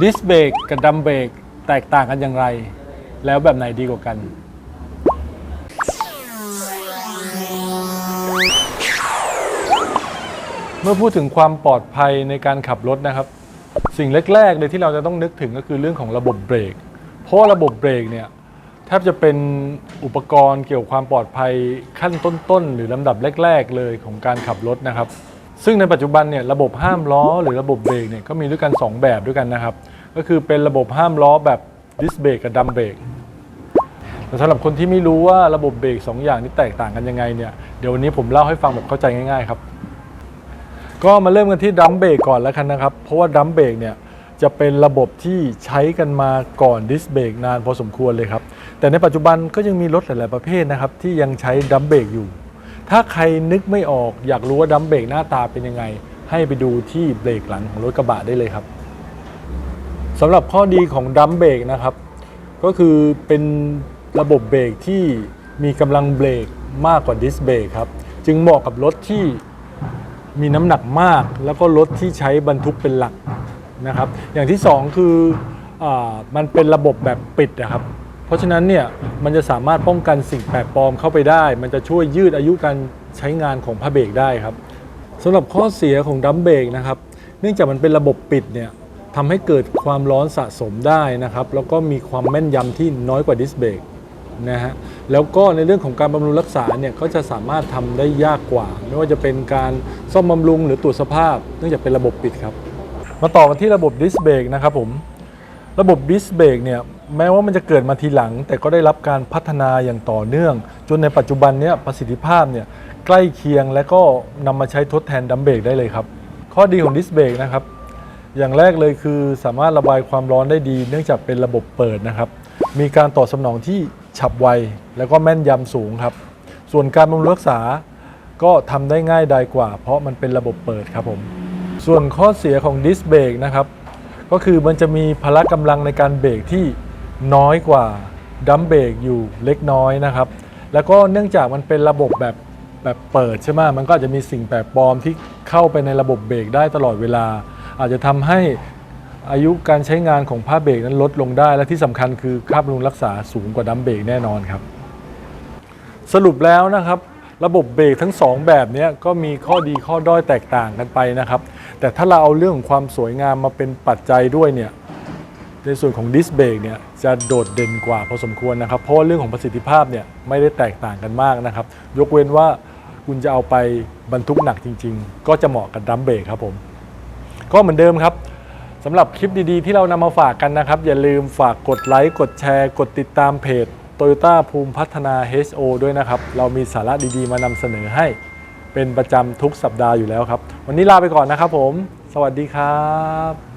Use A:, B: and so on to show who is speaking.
A: ดิสเบรกกับดัมเบรกแตกต่างกันอย่างไร แล้วแบบไหนดีกว่ากัน เมื่อพูดถึงความปลอดภัยในการขับรถนะครับ สิ่งแรกๆเลยที่เราจะต้องนึกถึงก็คือเรื่องของระบบเบรก เพราะระบบเบรกเนี่ยแทบจะเป็นอุปกรณ์เกี่ยวกับความปลอดภัยขั้นต้นๆ หรือลำดับแรก ๆ เลยของการขับรถนะครับ ซึ่งในปัจจุบันเนี่ยระบบห้ามล้อหรือระบบเบรกเนี่ยก็มีด้วยกัน 2 แบบด้วยกันนะครับ ก็คือเป็นระบบห้ามล้อแบบดิสเบรกกับดัมเบรกแต่สำหรับคนที่ไม่รู้ว่าระบบเบรก2อย่างนี้แตกต่างกันยังไงเนี่ยเดี๋ยววันนี้ผมเล่าให้ฟังแบบเข้าใจง่ายๆครับ ก็มาเริ่มกันที่ดัมเบรกก่อนแล้วกันนะครับ เพราะว่าดัมเบรกเนี่ยจะเป็นระบบที่ใช้กันมาก่อนดิสเบรกนานพอสมควรเลยครับ แต่ในปัจจุบันก็ยังมีรถหลาย ๆ ประเภทนะครับ ที่ยังใช้ดัมเบรกอยู่ ถ้าใครนึกไม่ออกอยากรู้ว่าดัมเบรกหน้าตาเป็นยังไง ให้ไปดูที่เบรกหลังของรถกระบะได้เลยครับสำหรับข้อดีของดัมเบรกนะครับ ก็คือเป็นระบบเบรกที่มีกำลังเบรกมากกว่าดิสเบรกครับ จึงเหมาะกับรถที่มีน้ำหนักมาก แล้วก็รถที่ใช้บรรทุกเป็นหลักนะครับ อย่างที่สองคืออมันเป็นระบบแบบปิดนะครับ เพราะฉะนั้นเนี่ยมันจะสามารถป้องกันสิ่งแปลกปลอมเข้าไปได้ มันจะช่วยยืดอายุการใช้งานของผ้าเบรกได้ครับสำหรับข้อเสียของดัมเบรกนะครับเนื่องจากมันเป็นระบบปิดเนี่ยทำให้เกิดความร้อนสะสมได้นะครับแล้วก็มีความแม่นยำที่น้อยกว่าดิสเบรกนะฮะแล้วก็ในเรื่องของการบำรุงรักษาเนี่ยก็จะสามารถทำได้ยากกว่า ไม่ว่าจะเป็นการซ่อมบำรุงหรือตรวจสภาพ เนื่องจากเป็นระบบปิดครับ มาต่อกันที่ระบบดิสเบรกนะครับผม ระบบดิสเบรกเนี่ยแม้ว่ามันจะเกิดมาทีหลัง แต่ก็ได้รับการพัฒนาอย่างต่อเนื่อง จนในปัจจุบันเนี่ยประสิทธิภาพเนี่ยใกล้เคียงและก็นำมาใช้ทดแทนดัมเบรกได้เลยครับ ข้อดีของดิสเบรกนะครับ อย่างแรกเลยคือสามารถระบายความร้อนได้ดี เนื่องจากเป็นระบบเปิดนะครับ มีการตอบสนองที่ฉับไว แล้วก็แม่นยำสูงครับ ส่วนการบำรุงรักษาก็ทำได้ง่ายดายกว่า เพราะมันเป็นระบบเปิดครับผม ส่วนข้อเสียของดิสเบรกนะครับ ก็คือมันจะมีพละกำลังในการเบรกที่น้อยกว่าดัมเบรกอยู่เล็กน้อยนะครับ แล้วก็เนื่องจากมันเป็นระบบแบบแบบเปิดใช่ไหมมันก็อาจจะมีสิ่งแปลกปลอมที่เข้าไปในระบบเบรกได้ตลอดเวลา อาจจะทำให้อายุการใช้งานของผ้าเบรกนั้นลดลงได้ และที่สำคัญคือค่าบำรุงรักษาสูงกว่าดัมเบรกแน่นอนครับ สรุปแล้วนะครับ ระบบเบรกทั้ง 2 แบบนี้ก็มีข้อดีข้อด้อยแตกต่างกันไปนะครับ แต่ถ้าเราเอาเรื่องของความสวยงามมาเป็นปัจจัยด้วยเนี่ยในส่วนของดิสเบรกเนี่ยจะโดดเด่นกว่าพอสมควรนะครับ เพราะเรื่องของประสิทธิภาพเนี่ยไม่ได้แตกต่างกันมากนะครับ ยกเว้นว่าคุณจะเอาไปบรรทุกหนักจริง ๆ ก็จะเหมาะกับดัมเบรกครับผม ก็เหมือนเดิมครับสำหรับคลิปดีๆ ที่เรานำมาฝากกันนะครับ อย่าลืมฝากกดไลค์กดแชร์ กดติดตามเพจ Toyota ภูมิพัฒนา HO ด้วยนะครับ เรามีสาระดีๆมานำเสนอให้เป็นประจำทุกสัปดาห์อยู่แล้วครับ วันนี้ลาไปก่อนนะครับผม สวัสดีครับ